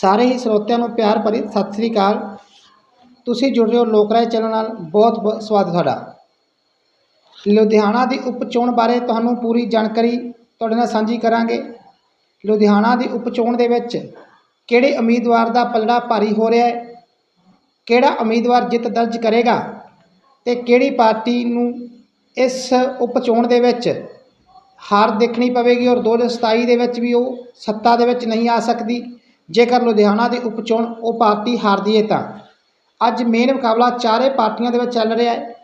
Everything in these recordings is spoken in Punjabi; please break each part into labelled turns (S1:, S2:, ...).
S1: ਸਾਰੇ ਹੀ ਸਰੋਤਿਆਂ ਨੂੰ ਪਿਆਰ ਭਰੀ ਸਤਿ ਸ੍ਰੀ ਅਕਾਲ। ਤੁਸੀਂ ਜੁੜ ਰਹੇ ਹੋ ਲੋਕ ਰਾਏ ਚੈਨਲ ਨਾਲ। ਬਹੁਤ ਬਹੁਤ ਸਵਾਗਤ ਤੁਹਾਡਾ। ਲੁਧਿਆਣਾ ਦੀ ਉਪ ਚੋਣ ਬਾਰੇ ਤੁਹਾਨੂੰ ਪੂਰੀ ਜਾਣਕਾਰੀ ਤੁਹਾਡੇ ਨਾਲ ਸਾਂਝੀ ਕਰਾਂਗੇ। ਲੁਧਿਆਣਾ ਦੀ ਉਪ ਚੋਣ ਦੇ ਵਿੱਚ ਕਿਹੜੇ ਉਮੀਦਵਾਰ ਦਾ ਪਲੜਾ ਭਾਰੀ ਹੋ ਰਿਹਾ ਹੈ? ਕਿਹੜਾ ਉਮੀਦਵਾਰ ਜਿੱਤ ਦਰਜ ਕਰੇਗਾ? ਤੇ ਕਿਹੜੀ ਪਾਰਟੀ ਨੂੰ ਇਸ ਉਪ ਚੋਣ ਦੇ ਵਿੱਚ ਹਾਰ ਦੇਖਣੀ ਪਵੇਗੀ? ਔਰ 2027 ਦੇ ਵਿੱਚ ਵੀ ਉਹ ਸੱਤਾ ਦੇ ਵਿੱਚ ਨਹੀਂ ਆ ਸਕਦੀ। ਜੇਕਰ ਲੁਧਿਆਣਾ ਦੀ ਉਪ ਚੋਣ ਉਹ ਪਾਰਟੀ ਹਾਰਦੀ ਹੈ ਤਾਂ। ਅੱਜ ਮੇਨ ਮੁਕਾਬਲਾ ਚਾਰੇ ਪਾਰਟੀਆਂ ਦੇ ਵਿੱਚ ਚੱਲ ਰਿਹਾ ਹੈ,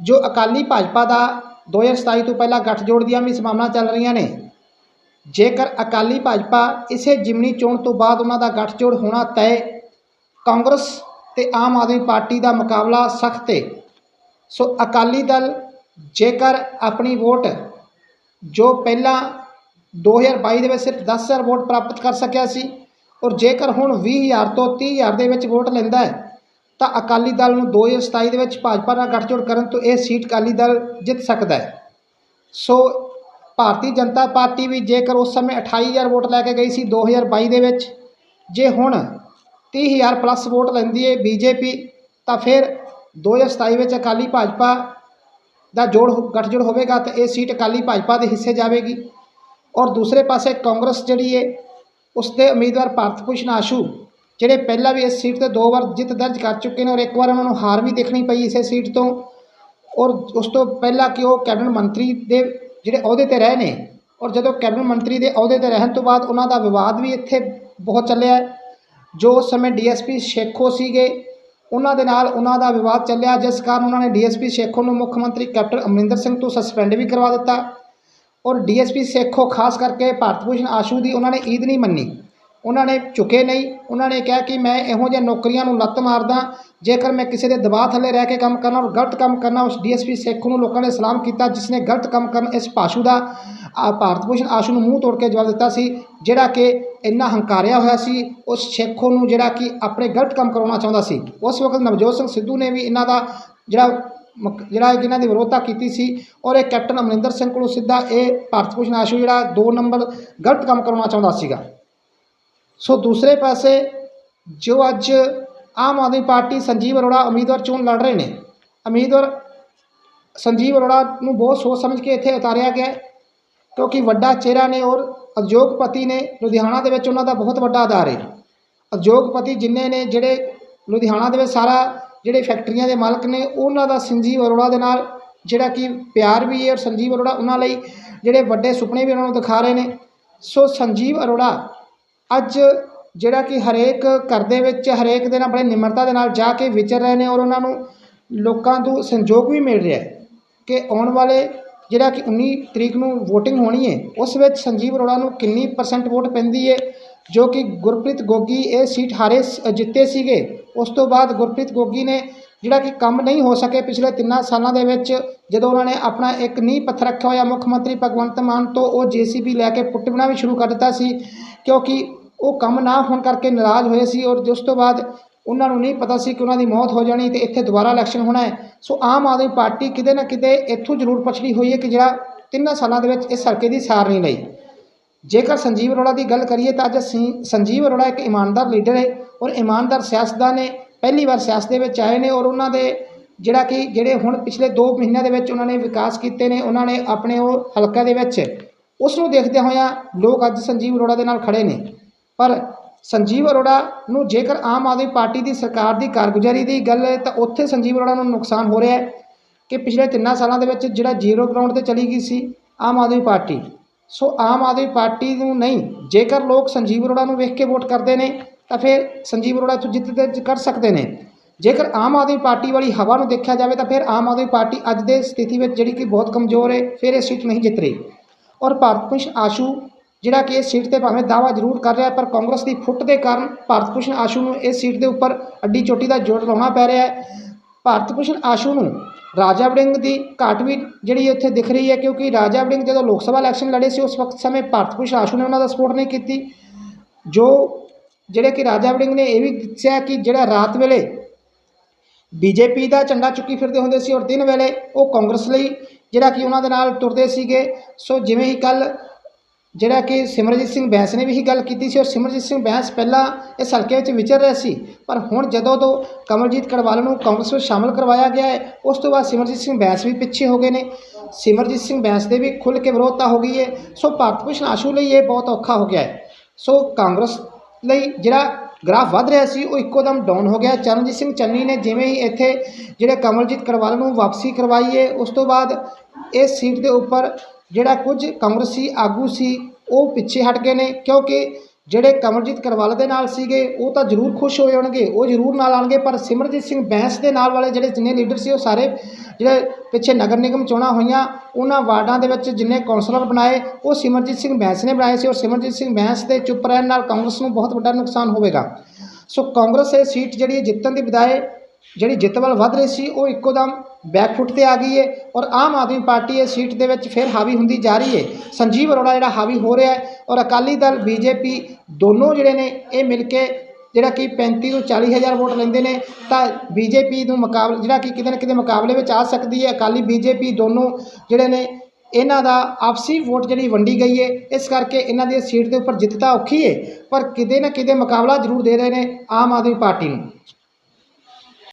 S1: ਜੋ ਅਕਾਲੀ ਭਾਜਪਾ ਦਾ 2027 ਤੋਂ ਪਹਿਲਾਂ ਗੱਠਜੋੜ ਦੀਆਂ ਵੀ ਸੰਭਾਵਨਾ ਚੱਲ ਰਹੀਆਂ ਨੇ। ਜੇਕਰ ਅਕਾਲੀ ਭਾਜਪਾ ਇਸੇ ਜਿਮਨੀ ਚੋਣ ਤੋਂ ਬਾਅਦ ਉਹਨਾਂ ਦਾ ਗੱਠਜੋੜ ਹੋਣਾ ਤੈਅ, ਕਾਂਗਰਸ ਤੇ ਆਮ ਆਦਮੀ ਪਾਰਟੀ ਦਾ ਮੁਕਾਬਲਾ ਸਖਤ ਹੈ। ਸੋ ਅਕਾਲੀ ਦਲ ਜੇਕਰ ਆਪਣੀ ਵੋਟ ਜੋ ਪਹਿਲਾਂ 2022 ਦੇ ਵਿੱਚ ਸਿਰਫ 10000 ਵੋਟ ਪ੍ਰਾਪਤ ਕਰ ਸਕਿਆ ਸੀ ਔਰ ਜੇਕਰ ਹੁਣ 20000 ਤੋਂ 30000 ਦੇ ਵਿੱਚ ਵੋਟ ਲੈਂਦਾ ਹੈ, ਤਾਂ ਅਕਾਲੀ ਦਲ ਨੂੰ 2027 ਦੇ ਵਿੱਚ ਭਾਜਪਾ ਨਾਲ ਗੱਠਜੋੜ ਕਰਨ ਤੋਂ ਇਹ ਸੀਟ ਅਕਾਲੀ ਦਲ ਜਿੱਤ ਸਕਦਾ ਹੈ। ਸੋ ਭਾਰਤੀ ਜਨਤਾ ਪਾਰਟੀ ਵੀ ਜੇਕਰ ਉਸ ਸਮੇਂ 28000 ਵੋਟ ਲੈ ਕੇ ਗਈ ਸੀ 2022 ਦੇ ਵਿੱਚ, ਜੇ ਹੁਣ 30000 ਪਲੱਸ ਵੋਟ ਲੈਂਦੀ ਹੈ ਬੀਜੇਪੀ ਤਾਂ ਫਿਰ 2027 ਵਿੱਚ ਅਕਾਲੀ ਭਾਜਪਾ ਦਾ ਜੋੜ ਹੋ- ਗੱਠਜੋੜ ਹੋਵੇਗਾ ਤਾਂ ਇਹ ਸੀਟ ਅਕਾਲੀ ਭਾਜਪਾ ਦੇ ਹਿੱਸੇ ਜਾਵੇਗੀ। ਔਰ ਦੂਸਰੇ ਪਾਸੇ ਕਾਂਗਰਸ ਜਿਹੜੀ ਹੈ ਉਸ ਦੇ ਉਮੀਦਵਾਰ ਭਾਰਤ ਭੂਸ਼ਣ ਆਸ਼ੂ, ਜਿਹੜੇ ਪਹਿਲਾਂ ਵੀ ਇਸ ਸੀਟ ਤੇ ਦੋ ਵਾਰ ਜਿੱਤ ਦਰਜ ਕਰ ਚੁੱਕੇ ਨੇ ਔਰ ਇੱਕ ਵਾਰ ਉਹਨਾਂ ਨੂੰ ਹਾਰ ਵੀ ਦੇਖਣੀ ਪਈ ਇਸੇ ਸੀਟ ਤੋਂ। ਔਰ ਉਸ ਤੋਂ ਪਹਿਲਾਂ ਕਿ ਉਹ ਕੈਬਨਿਟ ਮੰਤਰੀ ਦੇ ਜਿਹੜੇ ਅਹੁਦੇ ਤੇ ਰਹੇ ਨੇ, ਔਰ ਜਦੋਂ ਕੈਬਨਿਟ ਮੰਤਰੀ ਦੇ ਅਹੁਦੇ ਤੇ ਰਹਿਣ ਤੋਂ ਬਾਅਦ ਉਹਨਾਂ ਦਾ ਵਿਵਾਦ ਵੀ ਇੱਥੇ ਬਹੁਤ ਚੱਲਿਆ ਜੋ ਉਸ ਸਮੇਂ ਡੀਐਸਪੀ ਸ਼ੇਖੋ ਸੀਗੇ, ਉਹਨਾਂ ਦੇ ਨਾਲ ਉਹਨਾਂ ਦਾ ਵਿਵਾਦ ਚੱਲਿਆ, ਜਿਸ ਕਾਰਨ ਉਹਨਾਂ ਨੇ ਡੀਐਸਪੀ ਸ਼ੇਖੋ ਨੂੰ ਮੁੱਖ ਮੰਤਰੀ ਕੈਪਟਨ ਅਮਰਿੰਦਰ ਸਿੰਘ ਤੋਂ ਸਸਪੈਂਡ ਵੀ ਕਰਵਾ ਦਿੱਤਾ। ਔਰ ਡੀਐਸਪੀ ਸੇਖੋ ਖਾਸ ਕਰਕੇ ਭਾਰਤ ਭੂਸ਼ਣ ਆਸ਼ੂ ਦੀ ਉਹਨਾਂ ਨੇ ਈਦ ਨਹੀਂ ਮੰਨੀ। ਉਹਨਾਂ ਨੇ ਝੁਕੇ ਨਹੀਂ। ਉਹਨਾਂ ਨੇ ਕਿਹਾ ਕਿ ਮੈਂ ਇਹੋ ਜਿਹੇ ਨੌਕਰੀਆਂ ਨੂੰ ਲੱਤ ਮਾਰਦਾ, ਜੇਕਰ ਮੈਂ ਕਿਸੇ ਦੇ ਦਬਾਅ ਥੱਲੇ ਰਹਿ ਕੇ ਕੰਮ ਕਰਨਾ ਔਰ ਗਲਤ ਕੰਮ ਕਰਨਾ, ਉਸ ਡੀਐਸਪੀ ਸੇਖੋ ਨੂੰ ਲੋਕਾਂ ਨੇ ਸਲਾਮ ਕੀਤਾ, ਜਿਸ ਨੇ ਗਲਤ ਕੰਮ ਕਰਨ ਇਸ ਪਾਸ਼ੂ ਦਾ ਭਾਰਤ ਭੂਸ਼ਣ ਆਸ਼ੂ ਨੂੰ ਮੂੰਹ ਤੋੜ ਕੇ ਜਵਾਬ ਦਿੱਤਾ ਸੀ, ਜਿਹੜਾ ਕਿ ਇੰਨਾ ਹੰਕਾਰਿਆ ਹੋਇਆ ਸੀ, ਉਸ ਸ਼ੇਖੋ ਨੂੰ ਜਿਹੜਾ ਕਿ ਆਪਣੇ ਗਲਤ ਕੰਮ ਕਰਾਉਣਾ ਚਾਹੁੰਦਾ ਸੀ। ਉਸ ਵਕਤ ਨਵਜੋਤ ਸਿੰਘ ਸਿੱਧੂ ਨੇ ਵੀ ਇਹਨਾਂ ਦਾ ਜਿਹੜਾ ਜਿਹੜਾ ਇਹਨਾਂ ਦੀ ਵਿਰੋਧਤਾ ਕੀਤੀ ਸੀ ਔਰ ਇਹ ਕੈਪਟਨ ਅਮਰਿੰਦਰ ਸਿੰਘ ਕੋਲੋਂ ਸਿੱਧਾ ਇਹ ਭਾਰਤ ਭੂਸ਼ਣ ਆਸ਼ੂ ਜਿਹੜਾ ਦੋ ਨੰਬਰ ਗਲਤ ਕੰਮ ਕਰਵਾਉਣਾ ਚਾਹੁੰਦਾ ਸੀਗਾ। ਸੋ ਦੂਸਰੇ ਪਾਸੇ ਜੋ ਅੱਜ ਆਮ ਆਦਮੀ ਪਾਰਟੀ ਸੰਜੀਵ ਅਰੋੜਾ ਉਮੀਦਵਾਰ ਚੋਣ ਲੜ ਰਹੇ ਨੇ, ਉਮੀਦਵਾਰ ਸੰਜੀਵ ਅਰੋੜਾ ਨੂੰ ਬਹੁਤ ਸੋਚ ਸਮਝ ਕੇ ਇੱਥੇ ਉਤਾਰਿਆ ਗਿਆ ਕਿਉਂਕਿ ਵੱਡਾ ਚਿਹਰਾ ਨੇ ਔਰ ਉਦਯੋਗਪਤੀ ਨੇ ਲੁਧਿਆਣਾ ਦੇ ਵਿੱਚ ਉਹਨਾਂ ਦਾ ਬਹੁਤ ਵੱਡਾ ਆਧਾਰ ਹੈ। ਉਦਯੋਗਪਤੀ ਜਿੰਨੇ ਨੇ ਜਿਹੜੇ ਲੁਧਿਆਣਾ ਦੇ ਵਿੱਚ ਸਾਰਾ ਜਿਹੜੇ ਫੈਕਟਰੀਆਂ ਦੇ ਮਾਲਕ ਨੇ, ਉਹਨਾਂ ਦਾ ਸੰਜੀਵ ਅਰੋੜਾ ਦੇ ਨਾਲ, ਜਿਹੜਾ ਕਿ ਪਿਆਰ ਵੀ ਹੈ ਔਰ ਸੰਜੀਵ ਅਰੋੜਾ ਉਹਨਾਂ ਲਈ ਜਿਹੜੇ ਵੱਡੇ ਸੁਪਨੇ ਵੀ ਉਹਨਾਂ ਨੂੰ ਦਿਖਾ ਰਹੇ ਨੇ। ਸੋ ਸੰਜੀਵ ਅਰੋੜਾ ਅੱਜ ਜਿਹੜਾ ਕਿ ਹਰੇਕ ਘਰ ਦੇ ਵਿੱਚ, ਹਰੇਕ ਦੇ ਨਾਲ ਬੜੇ ਨਿਮਰਤਾ ਦੇ ਨਾਲ ਜਾ ਕੇ ਵਿਚਰ ਰਹੇ ਨੇ ਔਰ ਉਹਨਾਂ ਨੂੰ ਲੋਕਾਂ ਤੋਂ ਸੰਯੋਗ ਵੀ ਮਿਲ ਰਿਹਾ ਹੈ ਕਿ ਆਉਣ ਵਾਲੇ ਜਿਹੜਾ ਕਿ 19 ਤਰੀਕ ਨੂੰ VOTING ਹੋਣੀ ਹੈ, ਉਸ ਵਿੱਚ ਸੰਜੀਵ ਅਰੋੜਾ ਨੂੰ ਕਿੰਨੀ ਪਰਸੈਂਟ ਵੋਟ ਪੈਂਦੀ ਹੈ, ਜੋ ਕਿ ਗੁਰਪ੍ਰੀਤ ਗੋਗੀ ਇਹ ਸੀਟ ਹਾਰੇ ਸ- ਜਿੱਤੇ ਸੀਗੇ। ਉਸ ਤੋਂ ਬਾਅਦ ਗੁਰਪ੍ਰੀਤ ਗੋਗੀ ਨੇ ਜਿਹੜਾ ਕਿ ਕੰਮ ਨਹੀਂ ਹੋ ਸਕੇ ਪਿਛਲੇ ਤਿੰਨਾਂ ਸਾਲਾਂ ਦੇ ਵਿੱਚ, ਜਦੋਂ ਉਹਨਾਂ ਨੇ ਆਪਣਾ ਇੱਕ ਨੀਂਹ ਪੱਥਰ ਰੱਖਿਆ ਹੋਇਆ ਮੁੱਖ ਮੰਤਰੀ ਭਗਵੰਤ ਮਾਨ ਤੋਂ, ਉਹ ਜੀਸੀਬੀ ਲੈ ਕੇ ਪੁੱਟਣਾ ਵੀ ਸ਼ੁਰੂ ਕਰ ਦਿੱਤਾ ਸੀ, ਕਿਉਂਕਿ ਉਹ ਕੰਮ ਨਾ ਹੋਣ ਕਰਕੇ ਨਾਰਾਜ਼ ਹੋਏ ਸੀ ਔਰ ਉਸ ਤੋਂ ਬਾਅਦ ਉਹਨਾਂ ਨੂੰ ਨਹੀਂ ਪਤਾ ਸੀ ਕਿ ਉਹਨਾਂ ਦੀ ਮੌਤ ਹੋ ਜਾਣੀ ਤੇ ਇੱਥੇ ਦੁਬਾਰਾ ਇਲੈਕਸ਼ਨ ਹੋਣਾ ਹੈ। ਸੋ ਆਮ ਆਦਮੀ ਪਾਰਟੀ ਕਿਤੇ ਨਾ ਕਿਤੇ ਇੱਥੋਂ ਜ਼ਰੂਰ ਪਛੜੀ ਹੋਈ ਹੈ ਕਿ ਜਿਹੜਾ ਤਿੰਨਾਂ ਸਾਲਾਂ ਦੇ ਵਿੱਚ ਇਸ ਹਲਕੇ ਦੀ ਸਾਰ ਨਹੀਂ ਲਈ। ਜੇਕਰ ਸੰਜੀਵ ਅਰੋੜਾ ਦੀ ਗੱਲ ਕਰੀਏ ਤਾਂ ਅੱਜ ਅਸੀਂ ਸੰਜੀਵ ਅਰੋੜਾ ਇੱਕ ਇਮਾਨਦਾਰ ਲੀਡਰ ਹੈ ਔਰ ਇਮਾਨਦਾਰ ਸਿਆਸਤਦਾਨ ਨੇ ਪਹਿਲੀ ਵਾਰ ਸਿਆਸਤ ਦੇ ਵਿੱਚ ਆਏ ਨੇ ਔਰ ਉਹਨਾਂ ਦੇ ਜਿਹੜਾ ਕਿ ਜਿਹੜੇ ਹੁਣ ਪਿਛਲੇ 2 ਮਹੀਨਿਆਂ ਦੇ ਵਿੱਚ ਉਹਨਾਂ ਨੇ ਵਿਕਾਸ ਕੀਤੇ ਨੇ, ਉਹਨਾਂ ਨੇ ਆਪਣੇ ਉਹ ਹਲਕਾ ਦੇ ਵਿੱਚ ਉਸ ਨੂੰ ਦੇਖਦੇ ਹੋਇਆਂ ਲੋਕ ਅੱਜ ਸੰਜੀਵ ਅਰੋੜਾ ਦੇ ਨਾਲ ਖੜੇ ਨੇ। ਪਰ ਸੰਜੀਵ ਅਰੋੜਾ ਨੂੰ ਜੇਕਰ ਆਮ ਆਦਮੀ ਪਾਰਟੀ ਦੀ ਸਰਕਾਰ ਦੀ ਕਾਰਗੁਜ਼ਾਰੀ ਦੀ ਗੱਲ ਹੈ ਤਾਂ ਉੱਥੇ ਸੰਜੀਵ ਅਰੋੜਾ ਨੂੰ ਨੁਕਸਾਨ ਹੋ ਰਿਹਾ ਹੈ ਕਿ ਪਿਛਲੇ ਤਿੰਨਾਂ ਸਾਲਾਂ ਦੇ ਵਿੱਚ ਜਿਹੜਾ ਜ਼ੀਰੋ ਗਰਾਊਂਡ ਤੇ ਚਲੀ ਗਈ ਸੀ ਆਮ ਆਦਮੀ ਪਾਰਟੀ। ਸੋ ਆਮ ਆਦਮੀ ਪਾਰਟੀ ਨੂੰ ਨਹੀਂ, ਜੇਕਰ ਲੋਕ ਸੰਜੀਵ ਅਰੋੜਾ ਨੂੰ ਵੇਖ ਕੇ ਵੋਟ ਕਰਦੇ ਨੇ, ਤਾਂ ਫਿਰ ਸੰਜੀਵ ਅਰੋੜਾ ਤੋਂ ਜਿੱਤ ਦਰਜ ਕਰ ਸਕਦੇ ਨੇ। ਜੇਕਰ ਆਮ ਆਦਮੀ ਪਾਰਟੀ ਵਾਲੀ ਹਵਾ ਨੂੰ ਦੇਖਿਆ ਜਾਵੇ, ਤਾਂ ਫਿਰ ਆਮ ਆਦਮੀ ਪਾਰਟੀ ਅੱਜ ਦੇ ਸਥਿਤੀ ਵਿੱਚ ਜਿਹੜੀ ਕਿ ਬਹੁਤ ਕਮਜ਼ੋਰ ਹੈ, ਫਿਰ ਇਹ ਸੀਟ ਨਹੀਂ ਜਿੱਤ ਰਹੀ। ਔਰ ਭਾਰਤ ਭੂਸ਼ਣ ਆਸ਼ੂ, ਜਿਹੜਾ ਕਿ ਇਸ ਸੀਟ ਤੇ ਭਾਵੇਂ ਦਾਵਾ ਜ਼ਰੂਰ ਕਰ ਰਿਹਾ ਪਰ ਕਾਂਗਰਸ ਦੀ ਫੁੱਟ ਦੇ ਕਾਰਨ ਭਾਰਤ ਭੂਸ਼ਣ ਆਸ਼ੂ ਨੂੰ ਇਸ ਸੀਟ ਦੇ ਉੱਪਰ ਅੱਡੀ ਚੋਟੀ ਦਾ ਜੋੜ ਲਾਉਣਾ ਪੈ ਰਿਹਾ ਹੈ। ਭਾਰਤ ਭੂਸ਼ਣ ਆਸ਼ੂ ਨੂੰ ਰਾਜਾ ਵੜਿੰਗ ਦੀ ਘਾਟ ਵੀ ਜਿਹੜੀ ਉੱਥੇ ਦਿਖ ਰਹੀ ਹੈ, ਕਿਉਂਕਿ ਰਾਜਾ ਵੜਿੰਗ ਜਦੋਂ ਲੋਕ ਸਭਾ ਇਲੈਕਸ਼ਨ ਲੜੇ ਸੀ, ਉਸ ਵਕਤ ਸਮੇਂ ਭਾਰਤ ਭੂਸ਼ਣ ਆਸ਼ੂ ਨੇ ਉਹਨਾਂ ਦਾ ਸਪੋਰਟ ਨਹੀਂ ਕੀਤੀ। ਜੋ ਜਿਹੜੇ ਕਿ ਰਾਜਾ ਵੜਿੰਗ ਨੇ ਇਹ ਵੀ ਦੱਸਿਆ ਕਿ ਜਿਹੜਾ ਰਾਤ ਵੇਲੇ ਬੀਜੇਪੀ ਦਾ ਝੰਡਾ ਚੁੱਕੀ ਫਿਰਦੇ ਹੁੰਦੇ ਸੀ ਔਰ ਦਿਨ ਵੇਲੇ ਉਹ ਕਾਂਗਰਸ ਲਈ ਜਿਹੜਾ ਕਿ ਉਹਨਾਂ ਦੇ ਨਾਲ ਤੁਰਦੇ ਸੀਗੇ। ਸੋ ਜਿਵੇਂ ਹੀ ਕੱਲ ਜਿਹੜਾ ਕਿ ਸਿਮਰਜੀਤ ਸਿੰਘ ਬੈਂਸ ਨੇ ਵੀ ਇਹੀ ਗੱਲ ਕੀਤੀ ਸੀ ਔਰ ਸਿਮਰਜੀਤ ਸਿੰਘ ਬੈਂਸ ਪਹਿਲਾਂ ਇਸ ਹਲਕੇ ਵਿੱਚ ਵਿਚਰ ਰਿਹਾ ਸੀ, ਪਰ ਹੁਣ ਜਦੋਂ ਤੋਂ ਕਮਲਜੀਤ ਕੜਵਾਲ ਨੂੰ ਕਾਂਗਰਸ ਵਿੱਚ ਸ਼ਾਮਲ ਕਰਵਾਇਆ ਗਿਆ ਹੈ, ਉਸ ਤੋਂ ਬਾਅਦ ਸਿਮਰਜੀਤ ਸਿੰਘ ਬੈਂਸ ਵੀ ਪਿੱਛੇ ਹੋ ਗਏ ਨੇ। ਸਿਮਰਜੀਤ ਸਿੰਘ ਬੈਂਸ ਦੇ ਵੀ ਖੁੱਲ੍ਹ ਕੇ ਵਿਰੋਧਤਾ ਹੋ ਗਈ ਹੈ, ਸੋ ਭਾਰਤ ਭੂਸ਼ਣ ਆਸ਼ੂ ਲਈ ਇਹ ਬਹੁਤ ਔਖਾ ਹੋ ਗਿਆ ਹੈ। ਸੋ ਕਾਂਗਰਸ ਲਈ ਜਿਹੜਾ ਗ੍ਰਾਫ ਵੱਧ ਰਿਹਾ ਸੀ, ਉਹ ਇੱਕੋ ਦਮ ਡਾਊਨ ਹੋ ਗਿਆ ਚਰਨਜੀਤ ਸਿੰਘ ਚੰਨੀ ਨੇ ਜਿਵੇਂ ਹੀ ਇੱਥੇ ਜਿਹੜੇ ਕਮਲਜੀਤ ਕਰਵਾਲ ਨੂੰ ਵਾਪਸੀ ਕਰਵਾਈ ਹੈ, ਉਸ ਤੋਂ ਬਾਅਦ ਇਸ ਸੀਟ ਦੇ ਉੱਪਰ ਜਿਹੜਾ ਕੁਝ ਕਾਂਗਰਸੀ ਆਗੂ ਸੀ, ਉਹ ਪਿੱਛੇ ਹਟ ਗਏ ਨੇ ਕਿਉਂਕਿ ਜਿਹੜੇ ਕਮਲਜੀਤ ਕਰਵਾਲ ਦੇ ਨਾਲ ਸੀਗੇ, ਉਹ ਤਾਂ ਜ਼ਰੂਰ ਖੁਸ਼ ਹੋਏ ਹੋਣਗੇ, ਉਹ ਜ਼ਰੂਰ ਨਾਲ ਆਣਗੇ ਪਰ ਸਿਮਰਜੀਤ ਸਿੰਘ ਬੈਂਸ ਦੇ ਨਾਲ ਵਾਲੇ ਜਿਹੜੇ ਜਿੰਨੇ ਲੀਡਰ ਸੀ, ਉਹ ਸਾਰੇ ਜਿਹੜੇ ਪਿੱਛੇ ਨਗਰ ਨਿਗਮ ਚੋਣਾਂ ਹੋਈਆਂ, ਉਹਨਾਂ ਵਾਰਡਾਂ ਦੇ ਵਿੱਚ ਜਿੰਨੇ ਕੌਂਸਲਰ ਬਣਾਏ, ਉਹ ਸਿਮਰਜੀਤ ਸਿੰਘ ਬੈਂਸ ਨੇ ਬਣਾਏ ਸੀ ਔਰ ਸਿਮਰਜੀਤ ਸਿੰਘ ਬੈਂਸ ਦੇ ਚੁੱਪ ਰਹਿਣ ਨਾਲ ਕਾਂਗਰਸ ਨੂੰ ਬਹੁਤ ਵੱਡਾ ਨੁਕਸਾਨ ਹੋਵੇਗਾ। ਸੋ ਕਾਂਗਰਸ ਇਹ ਸੀਟ ਜਿਹੜੀ ਜਿੱਤਣ ਦੀ ਬਜਾਏ, ਜਿਹੜੀ ਜਿੱਤ ਵੱਲ ਵੱਧ ਰਹੀ ਸੀ, ਉਹ ਇੱਕੋ ਦਮ ਬੈਕਫੁੱਟ ਤੇ ਆ ਗਈ ਹੈ ਔਰ ਆਮ ਆਦਮੀ ਪਾਰਟੀ ਇਹ ਸੀਟ ਦੇ ਵਿੱਚ ਫਿਰ ਹਾਵੀ ਹੁੰਦੀ ਜਾ ਰਹੀ ਹੈ ਸੰਜੀਵ ਅਰੋੜਾ ਜਿਹੜਾ ਹਾਵੀ ਹੋ ਰਿਹਾ ਹੈ ਔਰ ਅਕਾਲੀ ਦਲ, ਬੀਜੇਪੀ ਦੋਨੋਂ ਜਿਹੜੇ ਨੇ ਇਹ ਮਿਲ ਕੇ ਜਿਹੜਾ ਕਿ 35 ਤੋਂ 40 ਹਜ਼ਾਰ ਵੋਟ ਲੈਂਦੇ ਨੇ ਤਾਂ ਬੀਜੇਪੀ ਨੂੰ ਮੁਕਾਬਲਾ ਜਿਹੜਾ ਕਿ ਕਿਤੇ ਨਾ ਕਿਤੇ ਮੁਕਾਬਲੇ ਵਿੱਚ ਆ ਸਕਦੀ ਹੈ। ਅਕਾਲੀ ਬੀਜੇਪੀ ਦੋਨੋਂ ਜਿਹੜੇ ਨੇ ਇਹਨਾਂ ਦਾ ਆਪਸੀ ਵੋਟ ਜਿਹੜੀ ਵੰਡੀ ਗਈ ਹੈ ਇਸ ਕਰਕੇ ਇਹਨਾਂ ਦੀ ਸੀਟ ਦੇ ਉੱਪਰ ਜਿੱਤ ਤਾਂ ਔਖੀ ਹੈ ਪਰ ਕਿਤੇ ਨਾ ਕਿਤੇ ਮੁਕਾਬਲਾ ਜ਼ਰੂਰ ਦੇ ਰਹੇ ਨੇ ਆਮ ਆਦਮੀ ਪਾਰਟੀ ਨੂੰ।